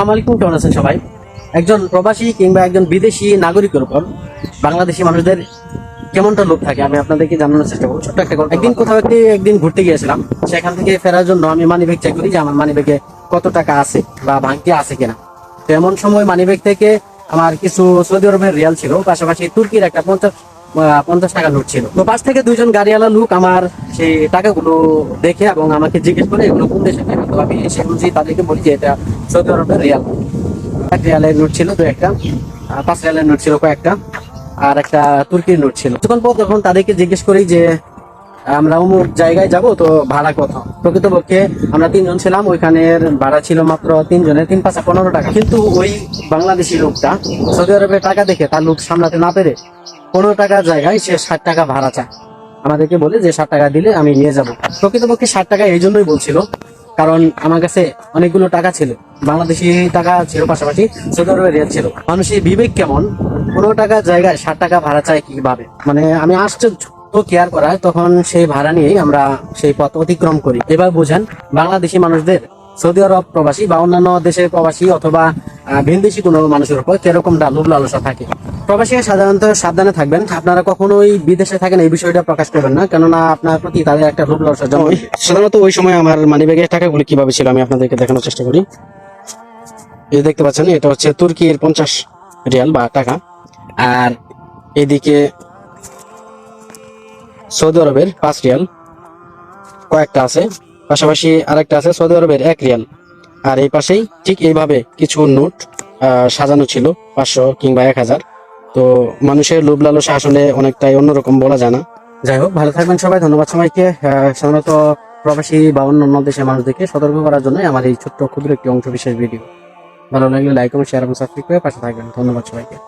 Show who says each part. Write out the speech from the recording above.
Speaker 1: আলাইকুম কেমন আছেন সবাই? একজন প্রবাসী কিংবা একজন বিদেশি নাগরিকের উপর বাংলাদেশি মানুষদের কেমনটা লোক থাকে আমি আপনাদেরকে জানানোর চেষ্টা করব। ছোট্ট একটা গল্প। একদিন কোথাও একটি একদিন ঘুরতে গিয়েছিলাম। সেখান থেকে ফেরার জন্য আমি মানি ব্যাগ চেক করি যে আমার মানি ব্যাগে কত টাকা আছে বা ভাঙতি আছে কিনা। তো এমন সময় মানি ব্যাগ থেকে আমার কিছু সৌদি আরবের রিয়াল ছিল পাশাপাশি তুর্কির একটা পঞ্চাশ পঞ্চাশ টাকা নোট ছিল। তো পাশ থেকে দুইজন গাড়িওয়ালা লোক আমার সেই টাকাগুলো দেখে এবং আমাকে জিজ্ঞেস করে এগুলো কোন দেশের টাকা? তো আমি সে বুঝি তাদেরকে বলি যে এটা সৌদি আরবের রিয়াল। এক রিয়ালের নোট ছিল দু একটা পাঁচ রিয়ালের নোট ছিল কয়েকটা, আর একটা তুর্কির নোট ছিল। তখন পর তখন তাদেরকে জিজ্ঞেস করি যে, আমরা অমুক জায়গায় যাব তো ভাড়া কত? প্রকৃতপক্ষে আমরা তিনজন ছিলাম, ওইখানের ভাড়া ছিল মাত্র তিনজনের তিন পাঁচা পনেরো টাকা। কিন্তু ওই বাংলাদেশি লোকটা সৌদি আরবের টাকা দেখে তার লোক সামলাতে না পেরে পনেরো টাকার জায়গায় সে ষাট টাকা ভাড়া চায়। আমাদেরকে বলে যে ষাট টাকা দিলে আমি নিয়ে যাব। প্রকৃতপক্ষে ষাট টাকা এই জন্যই বলছিল, কারণ আমার কাছে অনেকগুলো টাকা ছিল। বাংলাদেশি টাকা ছিল পাশাপাশি সৌদি আরবের রেট ছিল। মানুষের বিবেক কেমন? পনেরো টাকার জায়গায় ষাট টাকা ভাড়া চায় কীভাবে মানে আমি আশ্চর্য। তো কেয়ার করায় তখন সেই ভাড়া নিয়েই আমরা সেই পথ অতিক্রম করি। এবার বুঝেন, বাংলাদেশি মানুষদের সৌদি আরব প্রবাসী বা অন্যান্য দেশের প্রবাসী অথবা ভিনদেশি কোনো মানুষের উপর কীরকম লোভ লালসা থাকে? প্রবাসীরা সাধারণত সাবধানে থাকবেন। আপনারা কখনোই বিদেশে থাকেন, এই বিষয়টা প্রকাশ করবেন না। কেননা আপনার প্রতি তাদের একটা লোভ লালসা জন্ম সাধারণত ওই সময় আমার মানি ব্যাগের টাকাগুলি কীভাবে ছিল আমি আপনাদেরকে দেখানোর চেষ্টা করি। এই দেখতে পাচ্ছেন, এটা হচ্ছে তুর্কির পঞ্চাশ রিয়াল বা টাকা। আর এদিকে সৌদি আরবের পাঁচ রিয়াল, কয়েকটা আছে। পাশাপাশি আরেকটা আছে, সৌদি আরবের এক রিয়াল। আর এই পাশেই ঠিক এইভাবে কিছু নোট সাজানো ছিল, পাঁচশো কিংবা এক হাজার। তো মানুষের লোভ লালসা আসলে অনেকটাই অন্যরকম বলা যায় না। যাই হোক, ভালো থাকবেন সবাই, ধন্যবাদ সবাইকে। সাধারণত প্রবাসী বা অন্য অন্য দেশের মানুষদেরকে সতর্ক করার জন্য আমার এই ছোট্ট, ক্ষুদ্র একটি অংশ বিশেষ ভিডিও। ভালো লাগলে লাইক এবং শেয়ার এবং সাবস্ক্রাইব করে পাশে থাকবেন। ধন্যবাদ সবাইকে।